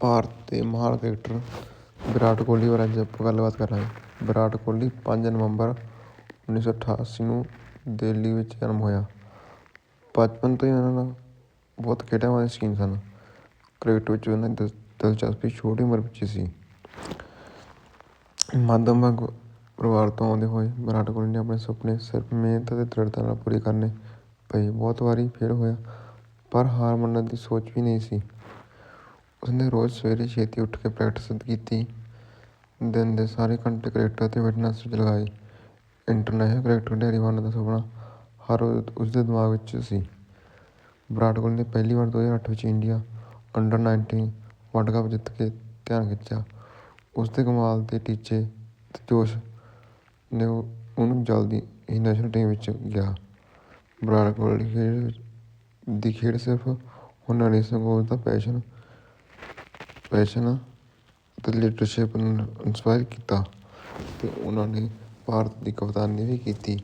ਭਾਰਤ ਦੇ ਮਹਾਨ ਕ੍ਰਿਕਟਰ ਵਿਰਾਟ ਕੋਹਲੀ ਬਾਰੇ ਅੱਜ ਆਪਾਂ ਗੱਲਬਾਤ ਕਰਾਂਗੇ ਵਿਰਾਟ ਕੋਹਲੀ ਪੰਜ ਨਵੰਬਰ ਉੱਨੀ ਸੌ ਅਠਾਸੀ ਨੂੰ ਦਿੱਲੀ ਵਿੱਚ ਜਨਮ ਹੋਇਆ। ਬਚਪਨ ਤੋਂ ਹੀ ਉਹਨਾਂ ਦਾ ਬਹੁਤ ਖੇਡਾਂ ਵਾਲੇ ਸ਼ੌਕੀਨ ਸਨ। ਕ੍ਰਿਕਟ ਵਿੱਚ ਉਹਨਾਂ ਦੀ ਦਿਲਚਸਪੀ ਛੋਟੀ ਉਮਰ ਵਿੱਚ ਹੀ ਸੀ। ਮੱਧਮ ਵਰਗ ਪਰਿਵਾਰ ਤੋਂ ਆਉਂਦੇ ਹੋਏ ਵਿਰਾਟ ਕੋਹਲੀ ਨੇ ਆਪਣੇ ਸੁਪਨੇ ਸਿਰਫ ਮਿਹਨਤ ਅਤੇ ਦ੍ਰਿੜਤਾ ਨਾਲ ਪੂਰੇ ਕਰਨੇ ਪਏ। ਬਹੁਤ ਵਾਰੀ ਫੇਲ ਹੋਇਆ, ਪਰ ਹਾਰ ਮੰਨਣ ਦੀ ਸੋਚ ਵੀ ਨਹੀਂ ਸੀ। ਉਸਨੇ ਰੋਜ਼ ਸਵੇਰੇ ਛੇਤੀ ਉੱਠ ਕੇ ਪ੍ਰੈਕਟਿਸ ਕੀਤੀ। ਦਿਨ ਦੇ ਸਾਰੇ ਘੰਟੇ ਕ੍ਰਿਕਟ ਅਤੇ ਫਿਟਨੈਸ ਵਿੱਚ ਲਗਾਏ। ਇੰਟਰਨੈਸ਼ਨਲ ਕ੍ਰਿਕਟ ਖਿਡਾਰੀ ਬਣਨ ਦਾ ਸੁਪਨਾ ਹਰ ਰੋਜ਼ ਉਸਦੇ ਦਿਮਾਗ ਵਿੱਚ ਸੀ। ਵਿਰਾਟ ਕੋਹਲੀ ਨੇ ਪਹਿਲੀ ਵਾਰ 2008 ਵਿੱਚ ਇੰਡੀਆ ਅੰਡਰ 19 ਵਰਲਡ ਕੱਪ ਜਿੱਤ ਕੇ ਧਿਆਨ ਖਿੱਚਿਆ। ਉਸ ਦੇ ਕਮਾਲ ਦੇ ਟੀਚੇ ਤੇ ਜੋਸ਼ ਨੇ ਉਹਨੂੰ ਜਲਦੀ ਹੀ ਨੈਸ਼ਨਲ ਟੀਮ ਵਿੱਚ ਗਿਆ। ਵਿਰਾਟ ਕੋਹਲੀ ਖੇਡ ਦੀ ਖੇਡ ਸਿਰਫ ਹੁਨਰ ਨਹੀਂ ਸਗੋਂ ਉਸਦਾ ਪੈਸ਼ਨ ਪੈਸ਼ਨ ਅਤੇ ਲੀਡਰਸ਼ਿਪ ਨੂੰ ਇੰਸਪਾਇਰ ਕੀਤਾ ਅਤੇ ਉਹਨਾਂ ਨੇ ਭਾਰਤ ਦੀ ਕਪਤਾਨੀ ਵੀ ਕੀਤੀ।